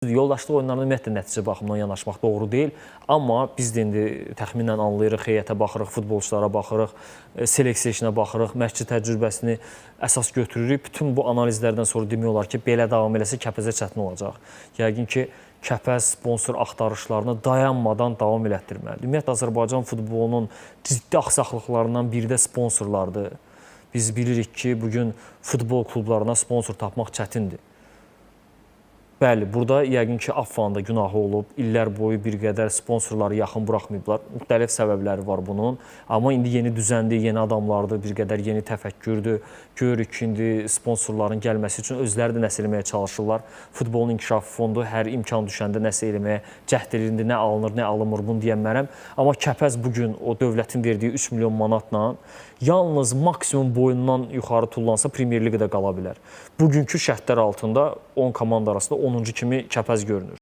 Yoldaşlıq oyunlarına ümumiyyətlə nəticə baxımından yanaşmaq doğru deyil, amma biz də indi təxminən anlayırıq, heyətə baxırıq, futbolçulara baxırıq, e, seleksiya işinə baxırıq, məşqçi təcrübəsini əsas götürürük. Bütün bu analizlərdən sonra demək olar ki, belə davam eləsə Kəpəzə çətin olacaq. Yəqin ki, Kəpəz sponsor axtarışlarını dayanmadan davam elətdirməlidir. Ümumiyyətlə Azərbaycan futbolunun ciddi axsaqlıqlarından biri də sponsorlardır. Biz bilirik ki, bu gün futbol klublarına sponsor tapmaq çətindir. Bəli, burada yəqin ki, AFFA'nın da günahı olub. İllər boyu bir qədər sponsorları yaxın buraxmayıblar. Müxtəlif səbəbləri var bunun. Amma indi yeni düzəndir, yeni adamlardır, bir qədər yeni təfəkkürdür. Görürük ki, indi sponsorların gəlməsi üçün özləri də nəsə eləməyə çalışırlar. Futbolun inkişafı fondu hər imkan düşəndə nəsə eləməyə cəhd edir. Nə alınır, nə alınmır bunu deyənmərəm. Amma Kəpəz bu gün o dövlətin verdiyi 3 milyon manatla yalnız maksimum boyundan yuxarı tullansa Premyer Liqada qala bilər. Bugünkü şərtlər altında 10 komanda arasında 10-cu kimi Kəpəz görünür.